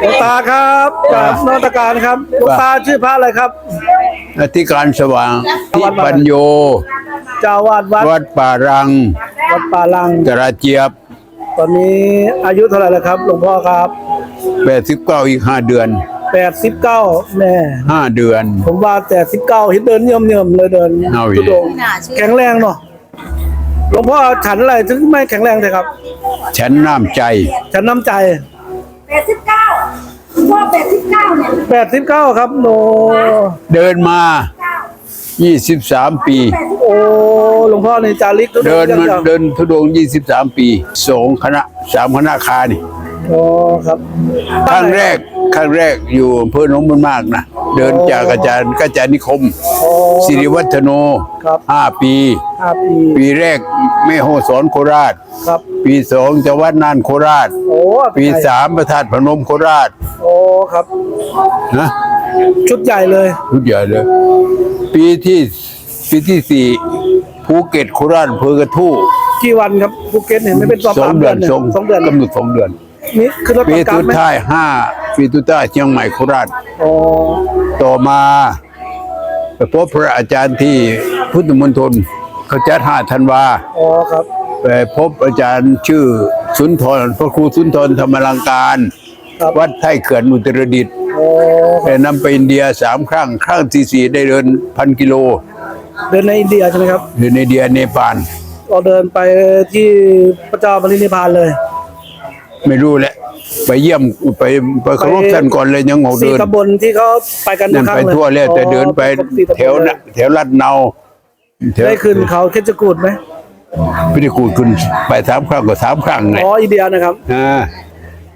หลวงตาครับกราบนมัตการครับหลวงตาชื่อพระอะไรครับ อธิการสว่างที่ปัญโย เจ้าวาดวัดวัดป่ารังวัดป่าลังกระเจี๊ยบ ตอนนี้อายุเท่าไหร่แล้วครับหลวงพ่อครับ แปดสิบเก้าอีกห้าเดือน89แม่ ห้าเดือน ผมว่าแต่19เห็นเดินเยิ่มๆเลยเดินเอาอีก ทุดงค์แข็งแรงเนาะหลวงพ่อฉันอะไรถึงไม่แข็งแรงเลยครับ ฉันน้ำใจ ฉันน้ำใจ แปดสิบเก้า ว่าแปดสิบเก้าเนี่ย89ครับโนเดินมา เก้ายี่สิบสามปีโอ้หลวงพ่อในจาริกทุดเดิงนค์มายังเดินทุดงยี่สิบสามปีสองคณะสามคณะคานี่โอ้ครับครั้งแรกครั้งแรกอยู่อำเภอหนองบุญมากนะ เดินจากอาจารย์กาจารย์นิคม โอ้ สิริวัฒโนครับ ห้าปี ห้าปีปีแรกแม่โฮสอนโคราช ครับ ปีสองจังหวัดน่านโคราช โอ้ปีสามประธาตุพนมโคราชโอ้ครับนะชุดใหญ่เลยทุกอย่างเลย ปีที่ปีที่สี่ภูเก็ตโคราชอำเภอกระทู้กี่วันครับภูเก็ตเห็นไม่เป็นสองสองสามเดืเดืออนนเนี่ยสองสองเดือนกำหนดสองเดือนนี่คือรถปีประกันสุดไหมท้ายห้าปีสุดท้ายเชียงใหม่โคราชอ๋อต่อมาไปพบพระอาจารย์ที่พุทธมณฑลเขาจัดห้าธันวาอ๋อครับ ไปพบอาจารย์ชื่อสุนทรพระครูสุนทรธรรมลังการครับวัดไท่เขื่อนอุตรดิตถ์อ๋อไปนำไปอินเดียสามครั้งครั้งที่สี่ได้เดินพันกิโล เดินในอินเดียใช่ไหมครับเดินในอินเดียเนปาลเราเดินไปที่พระเจ้าปรินิพพานเลย ไม่รู้แหละไปเยี่ยมไปไปเคารพท่านก่อนเลยยังงงสี่เดินตำบลที่เขาไปกันทุนั่กนครั้งไปเลยทั่วแล้วแต่เดินไปอ๋อสี่ตำบลแถวน่ะแถวลาดเนาแถวได้ขึ้นเขาเคชกูดไหม พิธีกูดขึ้นไปสามครั้งก็สามครั้งไงอ๋ออินเดียนะครับอ่า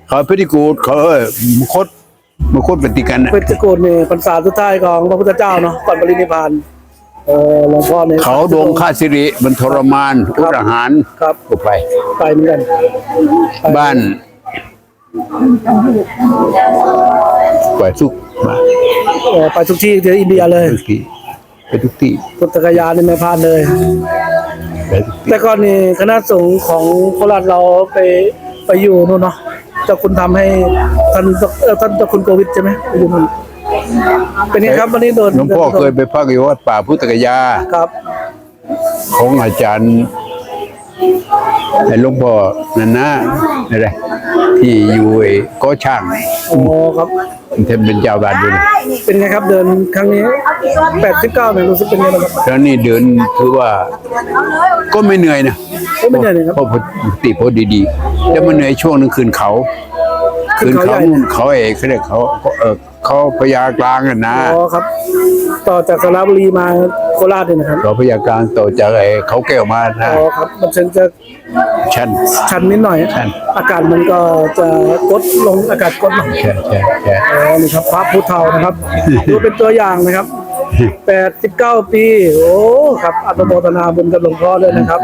เขาพิธีกูดเขาเออมคตมคตปฏิกันน่ะเคชกูดนี่พรรษาสุดท้ายของพระพุทธเจ้าเนาะก่อนปรินิพพานเออหลวงพ่อเนี่ยเขาดงค่าสิริมันทรมานอุรหารครับก็ไป ไปเหมือนกันไปบ้านไปทุกมาเออไปทุกที่ที่อินเดียเลยทุกที่ไปทุกที่พุทธกยานนี่ไม่พลาดเลยไปทุกที่ แต่ก่อนนี่คณะสงฆ์ของโคราชเราไปไปอยู่นู่นเนาะเจ้าคุณทำให้ท่านเอ่อท่านเจ้าคุณโควิดใช่ไหมไปอยู่นู่นเป็นไงครับวันนี้โดนหลวงพ่อเคยไปพักอยู่วัดป่าพุทธกยาครับ ของอาจารย์ ไอ้หลวงพ่อนั่นนะอะไรที่อยู่ไอ้ก็ช่างโอ้ครับท่านเป็นเจ้าวาดด้วยนะเป็นไงครับเดินครั้งนี้แปดสิบเก้าเนี่ยรู้สึกเป็นไงบ้างครับแล้วนี่เดินถือว่าก็ไม่เหนื่อยนะก็ไม่เหนื่อยเลยครับเพราะปกติพอดีๆแต่มันเหนื่อยช่วงนึงคืนเขาขึ้คืนนเขาใหเขาญ่นู่นเขาเอกเขาเรียกเขาเออ เขาพญากลางกันนะอ๋อครับ ต่อจากสระบุรีมาโคราชเนี่ยนะครับเขาพญากลางต่อจากไอ้เขาแก้วมานะอ๋อครับ มันเชิงจะชั้นชันนิดหน่อย ชัน อากาศมันก็จะกดลงอากาศกดลงใช่ใช่ใช่ อ๋อนี่ครับพระพุทธเทานะครับ ดูเป็นตัวอย่างนะครับ89ปี โอ้ครับอนุโมทนาบุญกับหลวงพ่อด้วยนะครับ